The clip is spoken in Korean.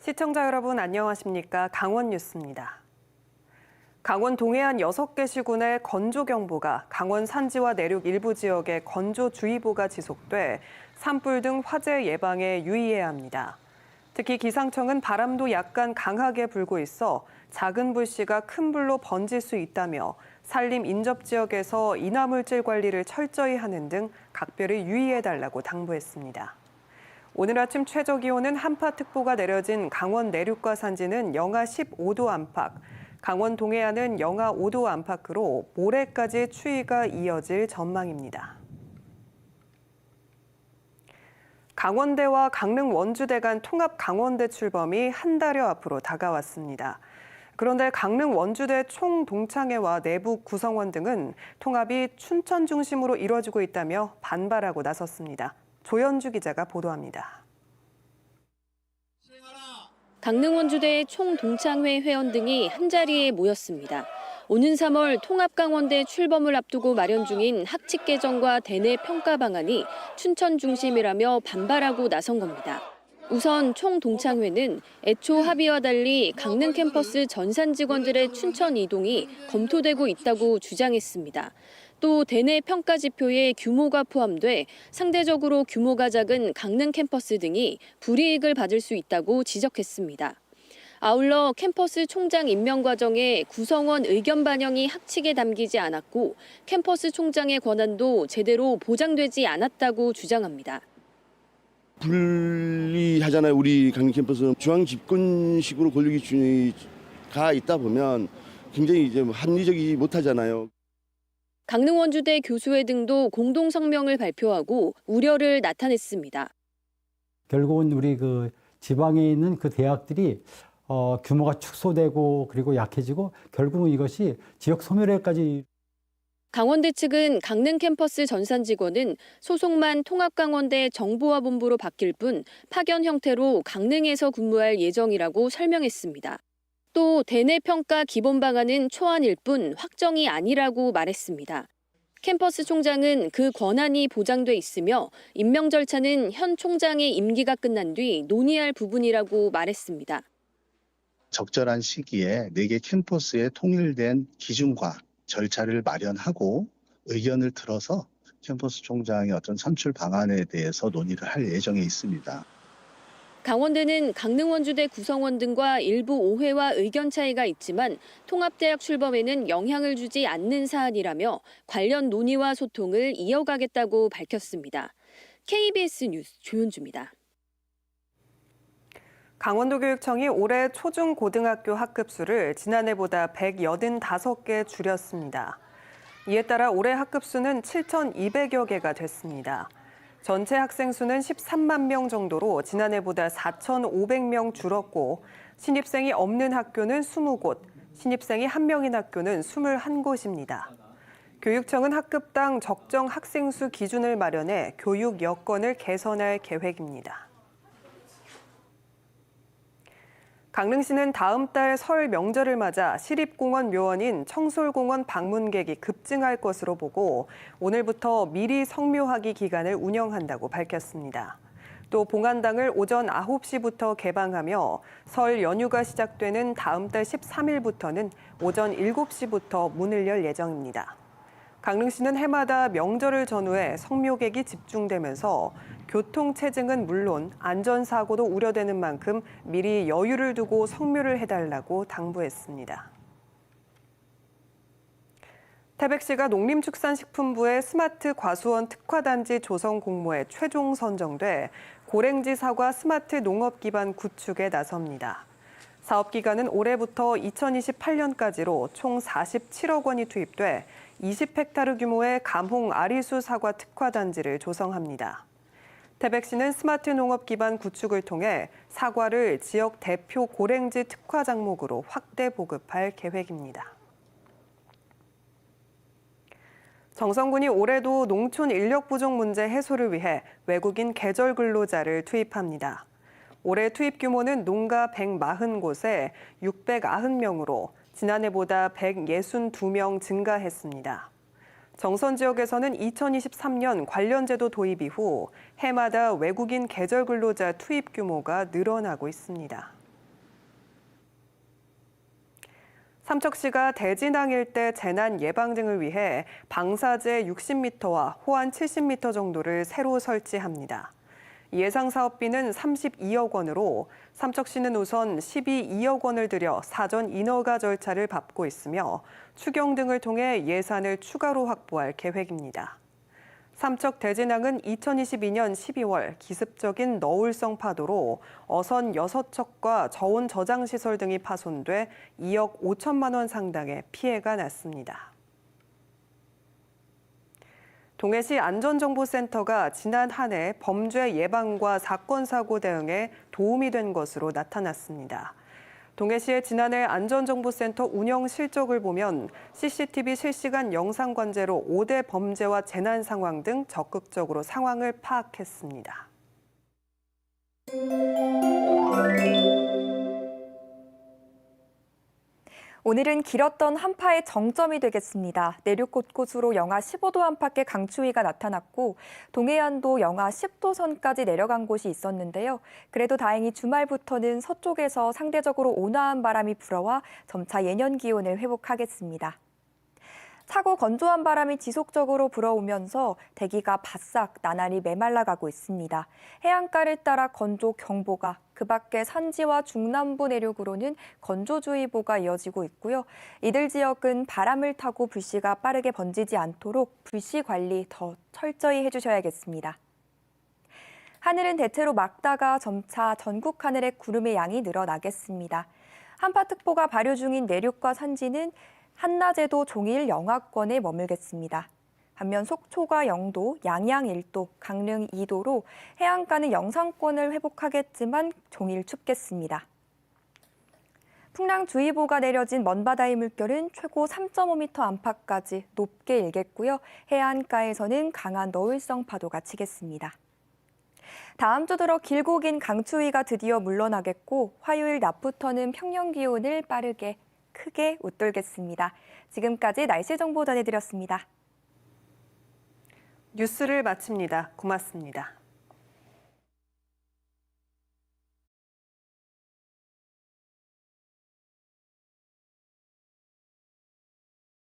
시청자 여러분 안녕하십니까? 강원 뉴스입니다. 강원 동해안 6개 시군의 건조 경보가 강원 산지와 내륙 일부 지역에 건조 주의보가 지속돼 산불 등 화재 예방에 유의해야 합니다. 특히 기상청은 바람도 약간 강하게 불고 있어 작은 불씨가 큰 불로 번질 수 있다며 산림 인접 지역에서 인화물질 관리를 철저히 하는 등 각별히 유의해 달라고 당부했습니다. 오늘 아침 최저 기온은 한파특보가 내려진 강원 내륙과 산지는 영하 15도 안팎, 강원 동해안은 영하 5도 안팎으로 모레까지 추위가 이어질 전망입니다. 강원대와 강릉 원주대 간 통합 강원대 출범이 한 달여 앞으로 다가왔습니다. 그런데 강릉 원주대 총동창회와 내부 구성원 등은 통합이 춘천 중심으로 이뤄지고 있다며 반발하고 나섰습니다. 조현주 기자가 보도합니다. 강릉 원주대 총동창회 회원 등이 한자리에 모였습니다. 오는 3월 통합강원대 출범을 앞두고 마련 중인 학칙 개정과 대내 평가 방안이 춘천 중심이라며 반발하고 나선 겁니다. 우선 총동창회는 애초 합의와 달리 강릉 캠퍼스 전산 직원들의 춘천 이동이 검토되고 있다고 주장했습니다. 또 대내 평가 지표에 규모가 포함돼 상대적으로 규모가 작은 강릉 캠퍼스 등이 불이익을 받을 수 있다고 지적했습니다. 아울러 캠퍼스 총장 임명 과정에 구성원 의견 반영이 학칙에 담기지 않았고 캠퍼스 총장의 권한도 제대로 보장되지 않았다고 주장합니다. 불리하잖아요. 우리 강릉 캠퍼스는 중앙 집권식으로 권력이 있다 보면 굉장히 이제 합리적이지 못하잖아요. 강릉 원주대 교수회 등도 공동 성명을 발표하고 우려를 나타냈습니다. 결국은 우리 그 지방에 있는 그 대학들이 어, 규모가 축소되고 그리고 약해지고 결국은 이것이 지역 소멸에까지 강원대 측은 강릉 캠퍼스 전산 직원은 소속만 통합강원대 정보화본부로 바뀔 뿐 파견 형태로 강릉에서 근무할 예정이라고 설명했습니다. 또 대내 평가 기본 방안은 초안일 뿐 확정이 아니라고 말했습니다. 캠퍼스 총장은 그 권한이 보장돼 있으며 임명 절차는 현 총장의 임기가 끝난 뒤 논의할 부분이라고 말했습니다. 적절한 시기에 네개 캠퍼스의 통일된 기준과 절차를 마련하고 의견을 들어서 캠퍼스 총장의 어떤 선출 방안에 대해서 논의를 할 예정에 있습니다. 강원대는 강릉 원주대 구성원 등과 일부 오해와 의견 차이가 있지만 통합대학 출범에는 영향을 주지 않는 사안이라며 관련 논의와 소통을 이어가겠다고 밝혔습니다. KBS 뉴스 조윤주입니다. 강원도 교육청이 올해 초중 고등학교 학급수를 지난해보다 185개 줄였습니다. 이에 따라 올해 학급수는 7,200여 개가 됐습니다. 전체 학생 수는 13만 명 정도로 지난해보다 4,500명 줄었고 신입생이 없는 학교는 20곳, 신입생이 한 명인 학교는 21곳입니다. 교육청은 학급당 적정 학생 수 기준을 마련해 교육 여건을 개선할 계획입니다. 강릉시는 다음 달 설 명절을 맞아 시립공원 묘원인 청솔공원 방문객이 급증할 것으로 보고 오늘부터 미리 성묘하기 기간을 운영한다고 밝혔습니다. 또 봉안당을 오전 9시부터 개방하며 설 연휴가 시작되는 다음 달 13일부터는 오전 7시부터 문을 열 예정입니다. 강릉시는 해마다 명절을 전후해 성묘객이 집중되면서 교통 체증은 물론 안전사고도 우려되는 만큼 미리 여유를 두고 성묘를 해달라고 당부했습니다. 태백시가 농림축산식품부의 스마트 과수원 특화단지 조성 공모에 최종 선정돼 고랭지 사과 스마트 농업 기반 구축에 나섭니다. 사업 기간은 올해부터 2028년까지로 총 47억 원이 투입돼 20헥타르 규모의 감홍 아리수 사과 특화 단지를 조성합니다. 태백시는 스마트 농업 기반 구축을 통해 사과를 지역 대표 고랭지 특화 작목으로 확대 보급할 계획입니다. 정성군이 올해도 농촌 인력 부족 문제 해소를 위해 외국인 계절 근로자를 투입합니다. 올해 투입 규모는 농가 140곳에 690명으로 지난해보다 162명 증가했습니다. 정선 지역에서는 2023년 관련 제도 도입 이후 해마다 외국인 계절 근로자 투입 규모가 늘어나고 있습니다. 삼척시가 대진항 일대 재난 예방 등을 위해 방사제 60m와 호환 70m 정도를 새로 설치합니다. 예상 사업비는 32억 원으로 삼척시는 우선 12억 원을 들여 사전 인허가 절차를 밟고 있으며 추경 등을 통해 예산을 추가로 확보할 계획입니다. 삼척 대진항은 2022년 12월 기습적인 너울성 파도로 어선 6척과 저온 저장 시설 등이 파손돼 2억 5천만 원 상당의 피해가 났습니다. 동해시 안전정보센터가 지난 한 해 범죄 예방과 사건 사고 대응에 도움이 된 것으로 나타났습니다. 동해시의 지난해 안전정보센터 운영 실적을 보면 CCTV 실시간 영상 관제로 5대 범죄와 재난 상황 등 적극적으로 상황을 파악했습니다. 오늘은 길었던 한파의 정점이 되겠습니다. 내륙 곳곳으로 영하 15도 안팎의 강추위가 나타났고 동해안도 영하 10도 선까지 내려간 곳이 있었는데요. 그래도 다행히 주말부터는 서쪽에서 상대적으로 온화한 바람이 불어와 점차 예년 기온을 회복하겠습니다. 차고 건조한 바람이 지속적으로 불어오면서 대기가 바싹 나날이 메말라가고 있습니다. 해안가를 따라 건조 경보가 그 밖에 산지와 중남부 내륙으로는 건조주의보가 이어지고 있고요. 이들 지역은 바람을 타고 불씨가 빠르게 번지지 않도록 불씨 관리 더 철저히 해주셔야겠습니다. 하늘은 대체로 맑다가 점차 전국 하늘의 구름의 양이 늘어나겠습니다. 한파특보가 발효 중인 내륙과 산지는 한낮에도 종일 영하권에 머물겠습니다. 반면 속초가 0도, 양양 1도, 강릉 2도로 해안가는 영상권을 회복하겠지만 종일 춥겠습니다. 풍랑주의보가 내려진 먼바다의 물결은 최고 3.5m 안팎까지 높게 일겠고요. 해안가에서는 강한 너울성 파도가 치겠습니다. 다음 주 들어 길고 긴 강추위가 드디어 물러나겠고 화요일 낮부터는 평년 기온을 빠르게 크게 웃돌겠습니다. 지금까지 날씨 정보 전해드렸습니다. 뉴스를 마칩니다. 고맙습니다.